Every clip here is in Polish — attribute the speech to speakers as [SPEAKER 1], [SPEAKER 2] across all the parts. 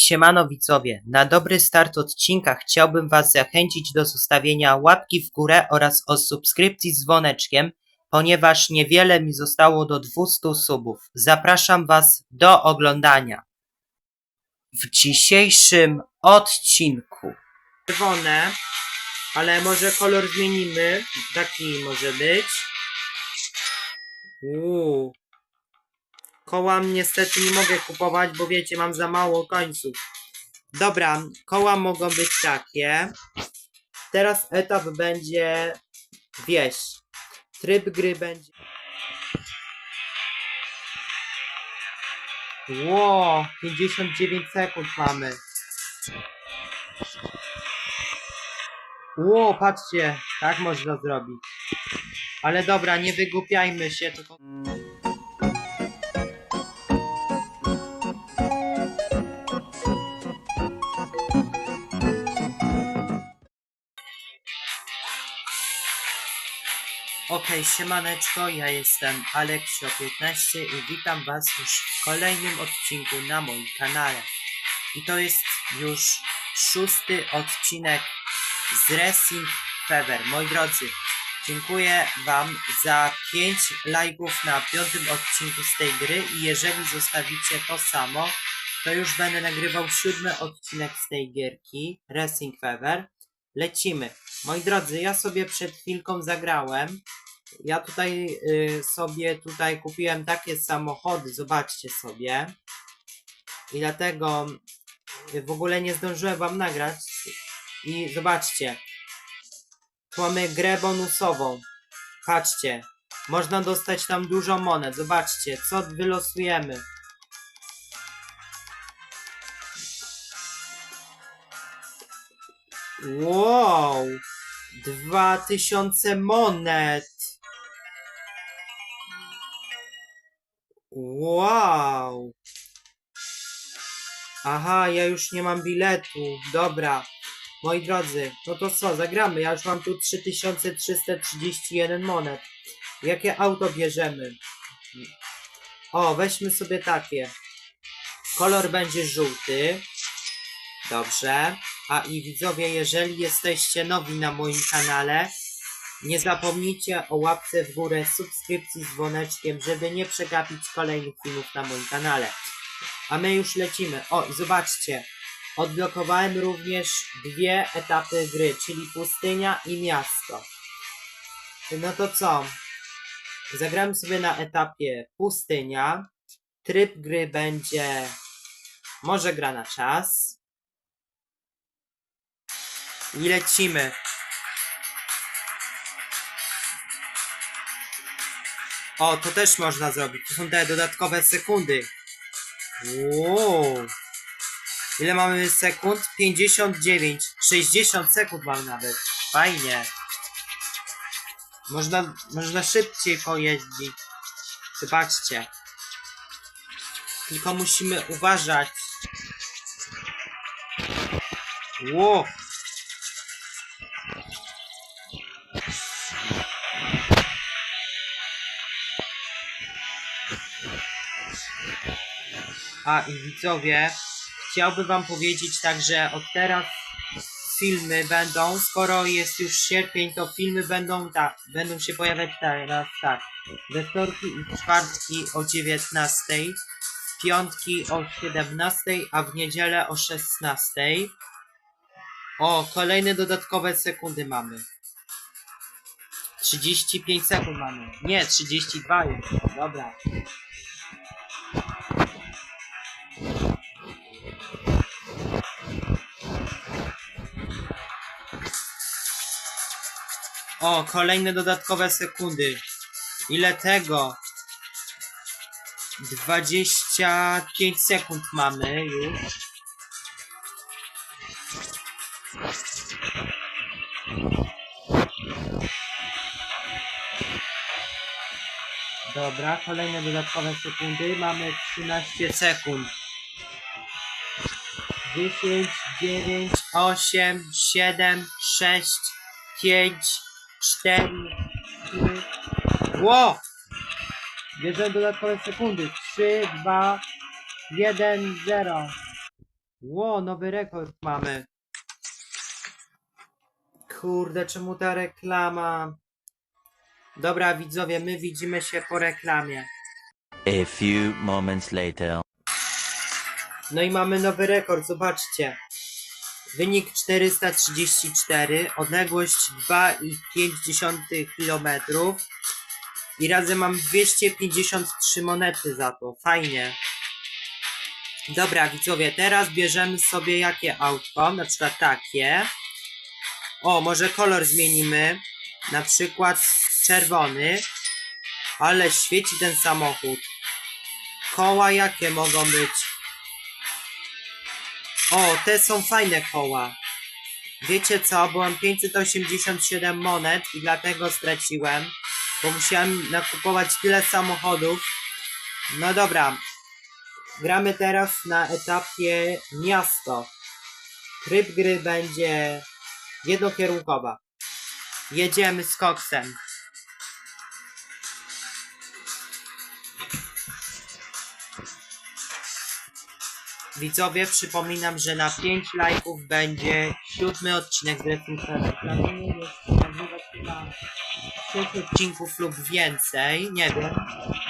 [SPEAKER 1] Siemano widzowie, na dobry start odcinka chciałbym Was zachęcić do zostawienia łapki w górę oraz o subskrypcji z dzwoneczkiem, ponieważ niewiele mi zostało do 200 subów. Zapraszam Was do oglądania. W dzisiejszym odcinku czerwone, ale może kolor zmienimy, taki może być. Uuu. Koła niestety nie mogę kupować, bo wiecie, mam za mało końców. Dobra, koła mogą być takie. Teraz etap będzie wieś. Tryb gry będzie. Ło, 59 sekund mamy. Ło, patrzcie, tak można zrobić. Ale dobra, nie wygłupiajmy się, tylko... Okej, siemaneczko, ja jestem Aleksio15 i witam was już w kolejnym odcinku na moim kanale. I to jest już szósty odcinek z Racing Fever. Moi drodzy, dziękuję wam za 5 lajków na piątym odcinku z tej gry i jeżeli zostawicie to samo, to już będę nagrywał siódmy odcinek z tej gierki Racing Fever. Lecimy. Moi drodzy, ja sobie przed chwilką zagrałem. Ja tutaj y, sobie tutaj kupiłem takie samochody, zobaczcie sobie. I dlatego y, w ogóle nie zdążyłem wam nagrać. I zobaczcie. Tu mamy grę bonusową. Patrzcie. Można dostać tam dużo monet. Zobaczcie, co wylosujemy. Wow! 2000 monet! Wow! Aha, ja już nie mam biletu. Dobra. Moi drodzy, no to co, zagramy. Ja już mam tu 3331 monet. Jakie auto bierzemy? O, weźmy sobie takie. Kolor będzie żółty. Dobrze. A i widzowie, jeżeli jesteście nowi na moim kanale, nie zapomnijcie o łapce w górę, subskrypcji z dzwoneczkiem, żeby nie przegapić kolejnych filmów na moim kanale. A my już lecimy. O, i zobaczcie. Odblokowałem również dwie etapy gry, czyli pustynia i miasto. No to co? Zagramy sobie na etapie pustynia. Tryb gry będzie może gra na czas. I lecimy. O, to też można zrobić. To są te dodatkowe sekundy. Wow. Ile mamy sekund? 59. 60 sekund mam nawet. Fajnie. Można, można szybciej pojeździć. Zobaczcie. Tylko musimy uważać. Wow. A i widzowie, chciałbym wam powiedzieć tak, że od teraz filmy będą, skoro jest już sierpień, to filmy będą tak, będą się pojawiać teraz tak. We wtorki i czwartki o 19, w piątki o 17, a w niedzielę o 16. O, kolejne dodatkowe sekundy mamy. 35 sekund mamy. Nie, 32 już. Dobra. O, kolejne dodatkowe sekundy. Ile tego? 25 sekund mamy już. Dobra, kolejne dodatkowe sekundy. Mamy 13 sekund. 10, 9, 8, 7, 6, 5, 4, 3. Ło! Bierzemy dodatkowe sekundy. 3, 2, 1, 0. Ło, nowy rekord mamy. Kurde, czemu ta reklama? Dobra, widzowie, my widzimy się po reklamie.
[SPEAKER 2] A few moments later.
[SPEAKER 1] No i mamy nowy rekord, zobaczcie. Wynik 434, odległość 2,5 km i razem mam 253 monety za to. Fajnie. Dobra, widzowie, teraz bierzemy sobie jakie autko, na przykład takie. O, może kolor zmienimy, na przykład czerwony, ale świeci ten samochód. Koła jakie mogą być? O, te są fajne koła. Wiecie co, bo mam 587 monet i dlatego straciłem, bo musiałem nakupować tyle samochodów. No dobra, gramy teraz na etapie miasto. Tryb gry będzie jednokierunkowa. Jedziemy z koksem. Widzowie, przypominam, że na 5 lajków będzie siódmy odcinek z Wrestling Planuję jeszcze nagrywać chyba 6 odcinków lub więcej, nie wiem.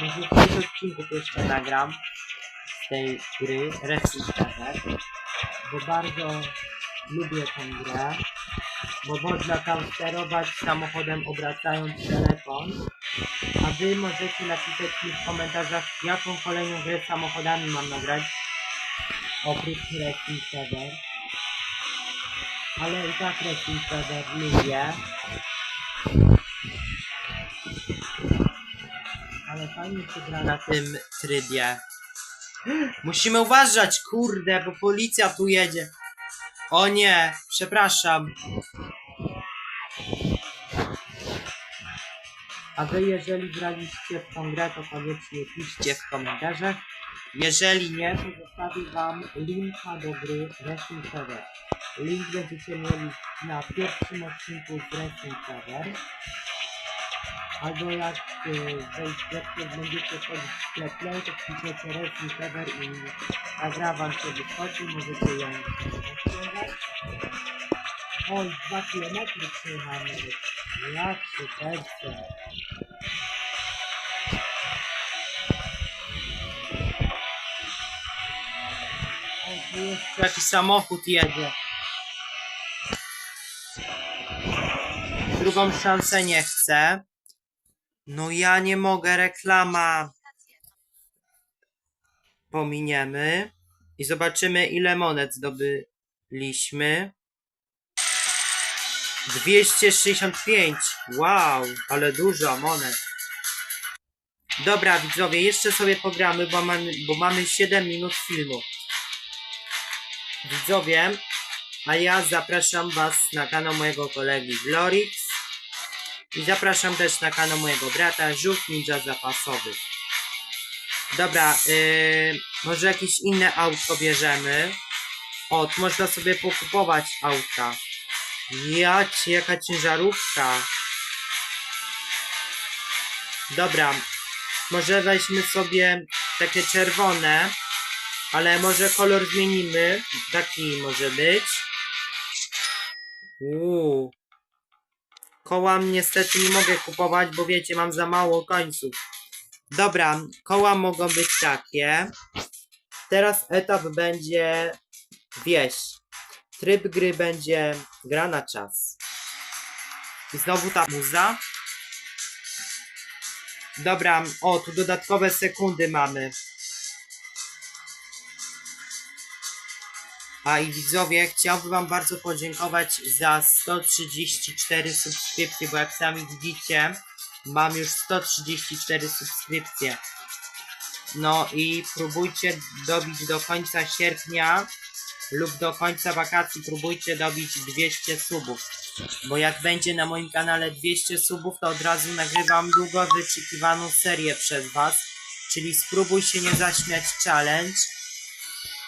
[SPEAKER 1] Może 5 odcinków jeszcze nagram z tej gry Planet, bo bardzo lubię tę grę, bo można tam sterować samochodem obracając telefon. A wy możecie napisać mi w komentarzach, jaką kolejną grę samochodami mam nagrać oprócz Wrestling Feather. Ale i tak Wrestling Feather lubię. Ale fajnie się gra na tym trybie. Musimy uważać, kurde, bo policja tu jedzie. O nie, przepraszam. A wy jeżeli graliście w tą grę, to koniecznie piszcie w komentarzach. Jeżeli nie, to zostawię wam linka do gry Wrestling Server. Link będziecie mieli na pierwszym odcinku z Wrestling Server. Albo jak jak jak będziecie wchodzić w sklep Play, to wpiszecie Wrestling Server i ta gra wam się wychodzi, możecie ją ściągać. Oj, dwa kilometry przejechamy. Jak się terce. Jeszcze jakiś samochód jedzie. Drugą szansę nie chcę. No ja nie mogę, reklama. Pominiemy. I zobaczymy ile monet zdobyliśmy. 265. Wow, ale dużo monet. Dobra widzowie, jeszcze sobie pogramy, bo mamy, bo mamy 7 minut filmu. Widzowie, a ja zapraszam Was na kanał mojego kolegi Glorix i zapraszam też na kanał mojego brata Żółw Ninja Zapasowy. Dobra, yy, może jakieś inne autko bierzemy. O, można sobie pokupować auta. Jacie, jaka ciężarówka. Dobra, może weźmy sobie takie czerwone, ale może kolor zmienimy. Taki może być. Uuu. Koła niestety nie mogę kupować, bo wiecie, mam za mało końców. Dobra, koła mogą być takie. Teraz etap będzie wieś. Tryb gry będzie gra na czas. I znowu ta muza. Dobra, o, tu dodatkowe sekundy mamy. A i widzowie, chciałbym wam bardzo podziękować za 134 subskrypcje, bo jak sami widzicie, mam już 134 subskrypcje. No i próbujcie dobić do końca sierpnia lub do końca wakacji próbujcie dobić 200 subów. Bo jak będzie na moim kanale 200 subów, to od razu nagrywam długo wyczekiwaną serię przez was. Czyli spróbuj się nie zaśmiać challenge.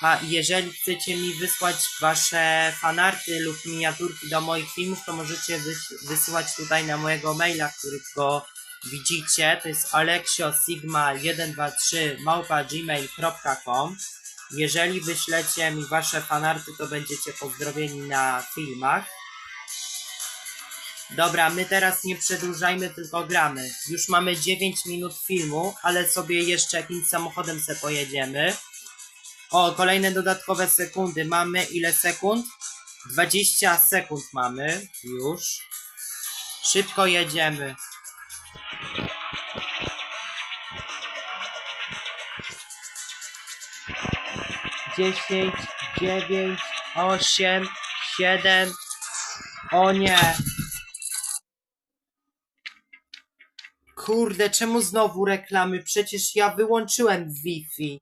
[SPEAKER 1] A jeżeli chcecie mi wysłać wasze fanarty lub miniaturki do moich filmów, to możecie wys wysyłać tutaj na mojego maila, którego widzicie. To jest alexiosigma123 małpa gmail.com Jeżeli wyślecie mi wasze fanarty, to będziecie pozdrowieni na filmach. Dobra, my teraz nie przedłużajmy, tylko gramy. Już mamy 9 minut filmu, ale sobie jeszcze jakimś samochodem se pojedziemy. O, kolejne dodatkowe sekundy. Mamy ile sekund? 20 sekund mamy. Już. Szybko jedziemy. 10, 9, 8, 7. O nie. Kurde, czemu znowu reklamy? Przecież ja wyłączyłem Wi-Fi.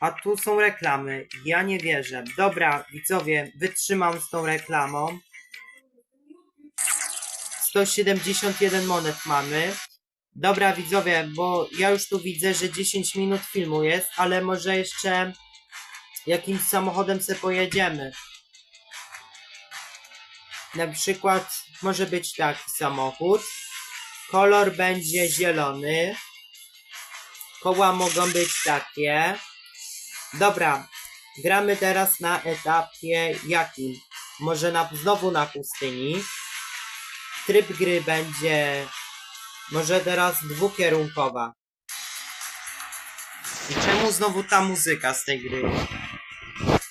[SPEAKER 1] A tu są reklamy. Ja nie wierzę. Dobra, widzowie, wytrzymam z tą reklamą. 171 monet mamy. Dobra, widzowie, bo ja już tu widzę, że 10 minut filmu jest, ale może jeszcze jakimś samochodem se pojedziemy. Na przykład może być taki samochód. Kolor będzie zielony. Koła mogą być takie. Dobra, gramy teraz na etapie jakim? Może na, znowu na pustyni. Tryb gry będzie może teraz dwukierunkowa. I czemu znowu ta muzyka z tej gry?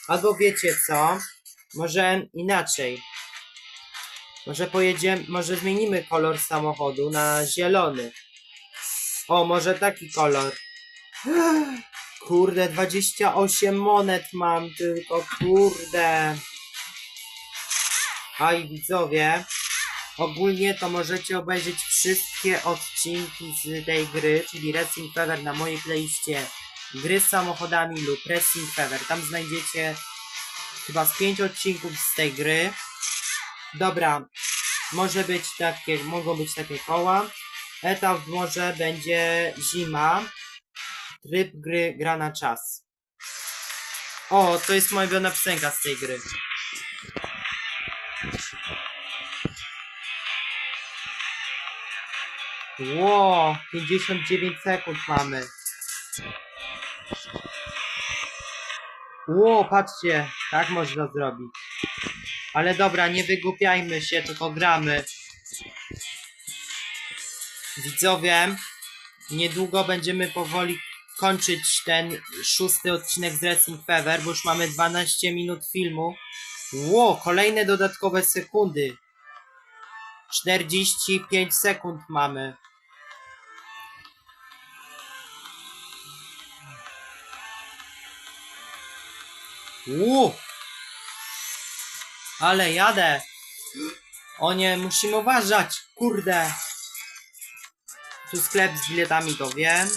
[SPEAKER 1] Albo wiecie co? Może inaczej. Może pojedziemy, może zmienimy kolor samochodu na zielony. O, może taki kolor. Kurde, 28 monet mam tylko, kurde. Aj, widzowie. Ogólnie to możecie obejrzeć wszystkie odcinki z tej gry, czyli Racing Fever na mojej playliście gry z samochodami lub Racing Fever. Tam znajdziecie chyba z 5 odcinków z tej gry. Dobra, może być takie, mogą być takie koła. Etap może będzie zima. Tryb gry gra na czas. O, to jest moja ulubiona piosenka z tej gry. Ło, 59 sekund mamy. Ło, patrzcie, tak można zrobić. Ale dobra, nie wygłupiajmy się, tylko gramy. Widzowie, niedługo będziemy powoli kończyć ten szósty odcinek z Wrestling Fever, bo już mamy 12 minut filmu. Ło, kolejne dodatkowe sekundy. 45 sekund mamy. Ło! Ale jadę! O nie, musimy uważać! Kurde! Tu sklep z biletami, to wiem.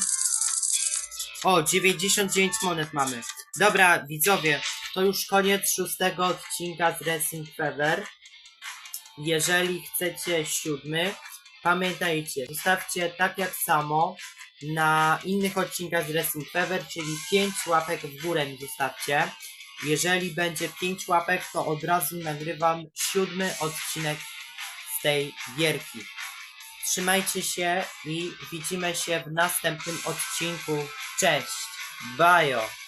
[SPEAKER 1] O, 99 monet mamy. Dobra, widzowie, to już koniec szóstego odcinka z Racing Fever. Jeżeli chcecie siódmy, pamiętajcie, zostawcie tak jak samo na innych odcinkach z Wrestling Fever, czyli 5 łapek w górę mi zostawcie. Jeżeli będzie 5 łapek, to od razu nagrywam siódmy odcinek z tej gierki. Trzymajcie się i widzimy się w następnym odcinku. Cześć! Bajo!